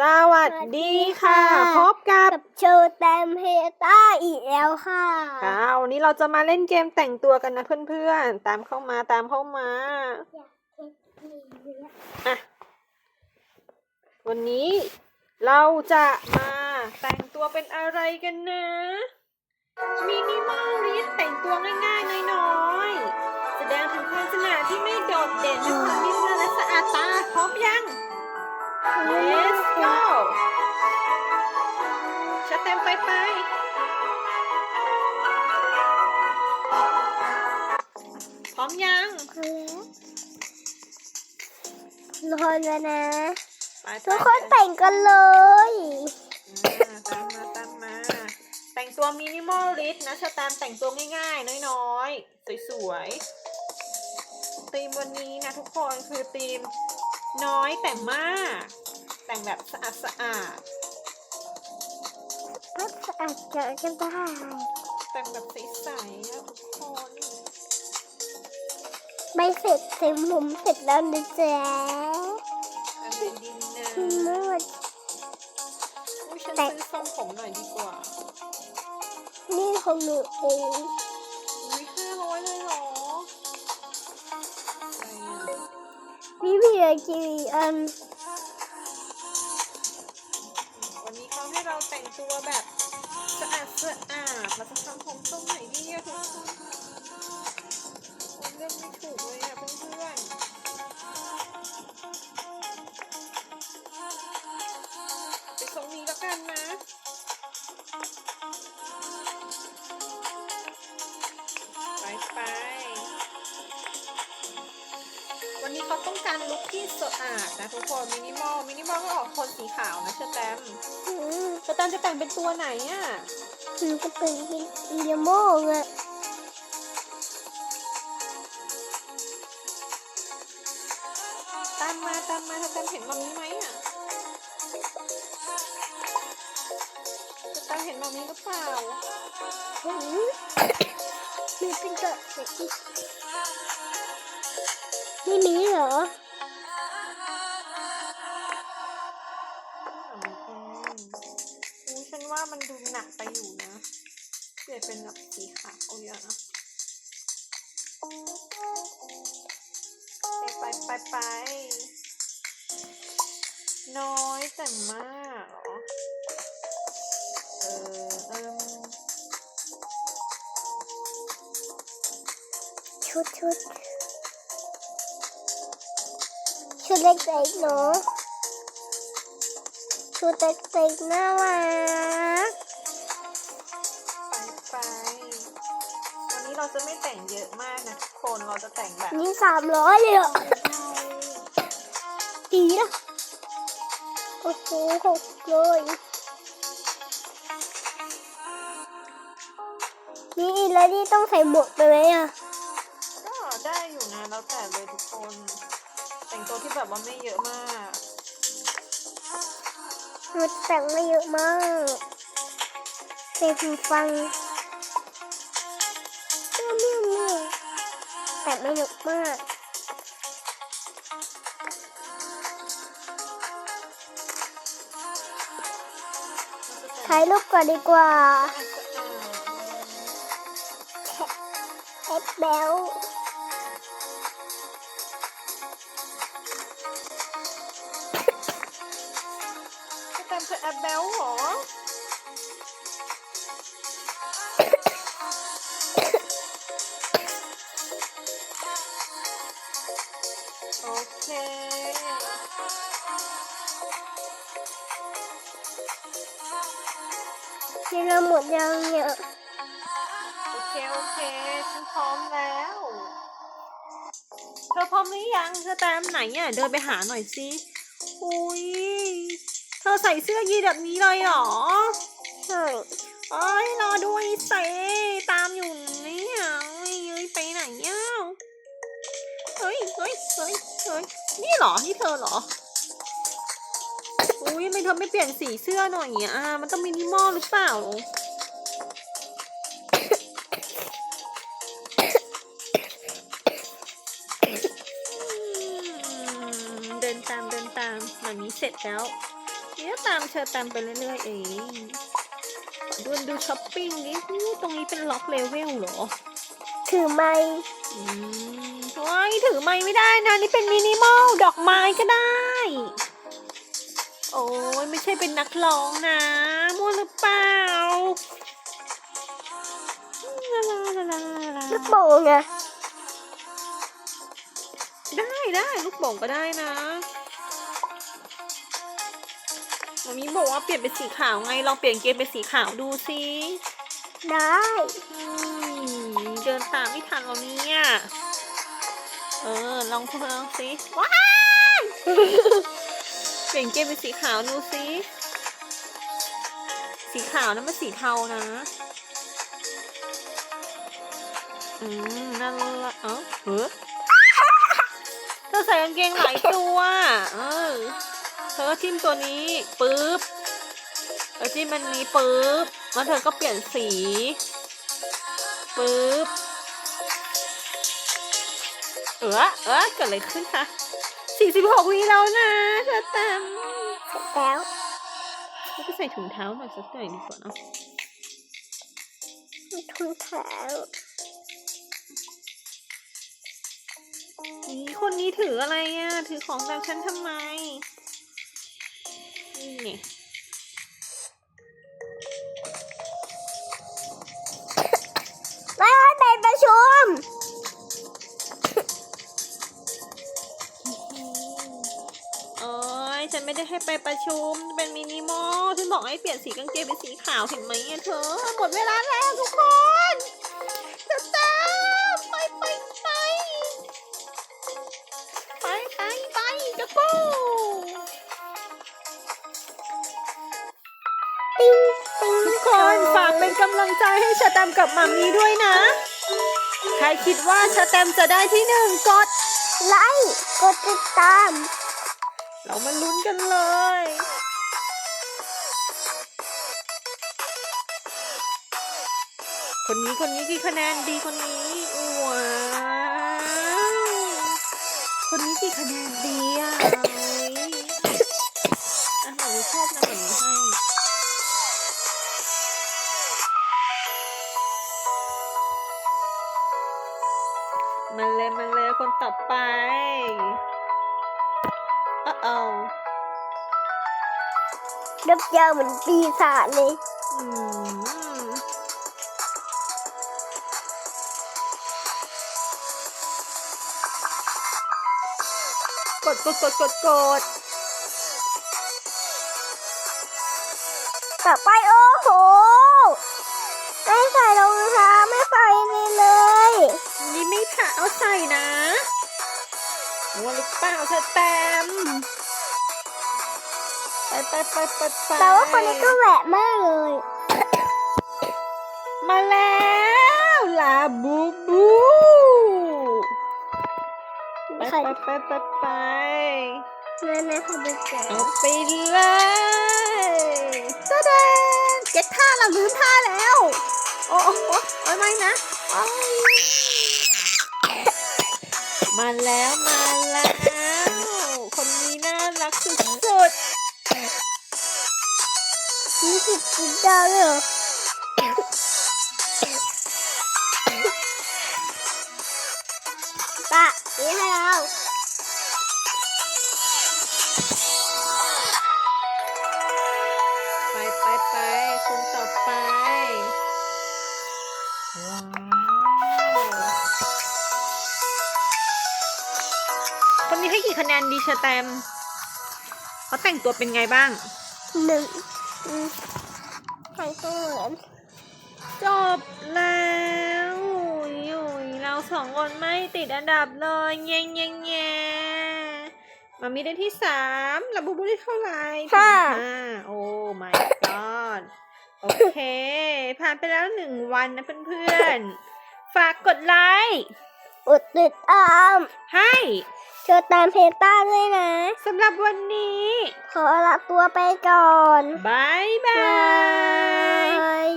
สวัสดีค่ะพบกับกับโชว์แตมเฮต้าอีกแล้วค่ะค่ะวันนี้เราจะมาเล่นเกมแต่งตัวกันนะเพื่อนๆ ตามเข้ามาตามเข้ามาอะวันนี้เราจะมาแต่งตัวเป็นอะไรกันนะมินิมอลลิสแต่งตัวง่ายๆน้อยๆแสดงถึงความสง่าที่ไม่โดดเด่นด้วยความเรียบง่ายและสะอาดตาพร้อมยัง Let's go เต็มไปไปพร้อมยังรอแล้วนะ ไปไปทุกคนแต่งกันเลยอ่าตามมาตามมา แต่งตัวมินิมอลลิสนะชะแตมแต่งตัวง่ายๆ น้อยๆ สวยๆธีมวันนี้นะทุกคนคือธีมน้อยแต่มาก แต่งแบบสะอาดสะอาดมันสะ อาดเจอกันได้แต่งแบบใสๆอะทุกคนไม่เสร็จเต็มผมเสร็จแล้วนะจ๊ะอะไรดีนะคุณมืดอุ้ยฉันแต่ซื้อทรงผมหน่อยดีกว่านี่ของหนูเองอุ้ยห้าร้อยเลยเหรออะไรอะนี่มีอะไรกี่อันวันนี้เขาให้เราแต่งตัวแบบ สะอาดสะอาดเราจะทำผมทรงไหนดีอะทุกคนเลือกไม่ถูกเลยอะเพื่อนๆไปทรงนี้แล้วกันนะไปไปวันนี้เขาต้องการลุคที่สะอาดนะทุกคนมินิมอลมินิมอลก็ออกโทนสีขาวนะเชอร์แตม อืมเชอร์แตมจะแต่งเป็นตัวไหนอะหนูก็เป็นอินเดียโมงอะตามมาตามมาเชอร์แตมเห็นมามีไหมอะเชอร์แตมเห็นมามีหรือเปล่าอืมมีเป็นตัวเด็กอีกไม่มีเหรออื เป็นแบบสีขาวเอาเยอะนะไปไปไปไปน้อยแต่มากเหรอ เออเอมชุดชุดชุดเล็กๆเนาะชุดเล็กๆน่ารัก เราจะไม่แต่งเยอะมากนะทุกคนเราจะแต่งแบบนี่สามร้อยเลยเหรอดีนะโอ้โหหกเลยนี่แล้วนี่ต้องใส่หมวกไปไหมอะก็ได้อยู่นะแล้วแต่เลยทุกคน แต่งตัวที่แบบว่าไม่เยอะมากมันแต่งไม่เยอะมากใส่หูฟัง ไม่เยอะมากถ่ายรูปก่อนดีกว่าเอ็ดเบลจะแต่งเป็นแอบเบลเหรอ นี่เราหมดยังเนี่ยโอเคโอเคฉันพร้อมแล้ว เธอพร้อมหรือยังเธอตามไหนอะเดินไปหาหน่อยสิอุ้ยเธอใส่เสื้อยีนแบบนี้เลยเหรอใช่เอ้ยรอด้วยเซตามอยู่เนี่เอ้ยเอ้ยไปไหนเนี่ยเฮ้ยเฮ้ยเฮ้ยเฮ้ยนี่เหรอนี่เธอเหรอ อุ้ยทำไมเธอไม่เปลี่ยนสีเสื้อหน่อยอะมันต้องมินิมอลหรือเปล่าอืมเดินตามเดินตามแบบนี้เสร็จแล้วมิเนี่ยตามเชอตามไปเรื่อยๆเองดูดูช้อปปิ้งดิอู้ตรงนี้เป็นล็อกเลเวลเหรอ ถือไม้อืมโอ้ยถือไม้ไม่ได้นะ นี่เป็นมินิมอลดอกไม้ก็ได้ โอ้ยไม่ใช่เป็นนักร้องนะมั่วหรือเปล่าลาลาลาลาลาลูกโป่งไงได้ได้ลูกโป่งก็ได้นะมามีบอกว่าเปลี่ยนเป็นสีขาวไงลองเปลี่ยนเกมเป็นสีขาวดูสิได้อืมเดินตามไม่ทันเราเนี่ยเออลองพูดลองสิว้าย เปลี่ยนเกมเป็นสีขาวดูสิสีขาวนั้นมันสีเทานะ อืมนั่นละเอ้าเฮ้อเธอใส่กางเกงหลายตัวเออเธอก็จิ้มตัวนี้ปึ๊บแล้วจิ้มมันนี้ปึ๊บแล้วเธอก็เปลี่ยนสีปึ๊บเออเออเกิดอะไรขึ้นคะ 46วิแล้วนะเธอแตมแล้วเราก็ใส่ถุงเท้าหน่อยสักหน่อยดีกว่าเนอะทุนแถวนี่คนนี้ถืออะไรอะ ถือของแบบฉันทำไม นี่ไงไฉันไม่ได้ให้ไปประชุม เป็นมินิมอลฉันบอกให้เปลี่ยนสีกางเกงเป็นสีขาวเห็นไหมอะเธอ หมดเวลาแล้วทุกคนจะตามไปไปไปไปไปไปจะกูติ้ทุกคนฝากเป็นกำลังใจให้ชาแตมกับมัมมี่ด้วยนะ ใครคิดว่าชาแตมจะได้ที่หนึ่งกดไลค์ กดติดตาม เรามาลุ้นกันเลย คนนี้คนนี้กี่คะแนนดีคนนี้ว้าวคนนี้กี่คะแนนดีอะอะหนูชอบนะแบบนี้ให้มาเลยมาเลยคนต่อไป อ้าวดับยาวเหมือนปีศาจเลยอืมกดกดกดกดกดต่อไปโอ้โห ไม่ใส่รองเท้าไม่ใส่เลยเลยนี่ไม่ค่ะเอาใส่นะ วัวหรือเปล่าเธอแตมไปไปไปไปไปแต่ว่าคนนี้ก็แหวะมากเลย มาแล้วลาบูบูไปใครไปไปไปไปแม่แม่เขาไปแจกเอาไปเลยตะเดนเก็ตท่าเราลืมท่าแล้ว โอ้โอ้โอ้โอ้ยไม่นะโอ้ย มาแล้วมาแล้ว คนนี้น่ารักสุดยี่สิบกิดาวเลยเหรอปะนี่ให้เรา นี้ให้กี่คะแนนดีเชอแตมเขาแต่งตัวเป็นไงบ้างหนึ่งอืมใครก็เหมือนจบแล้วอุยอุยเราสองคนไม่ติดอันดับเลยแง่แง่แง่มามีได้ที่สามลาบูบูได้เท่าไหร่ที่ห้าโอ้ my god โอเค ผ่านไปแล้วหนึ่งวันนะเพื่อนๆ ฝากกดไลค์ อดติดตามให้เจอตามเพจต้าด้วยนะสำหรับวันนี้ ขอลาตัวไปก่อนบายบาบายย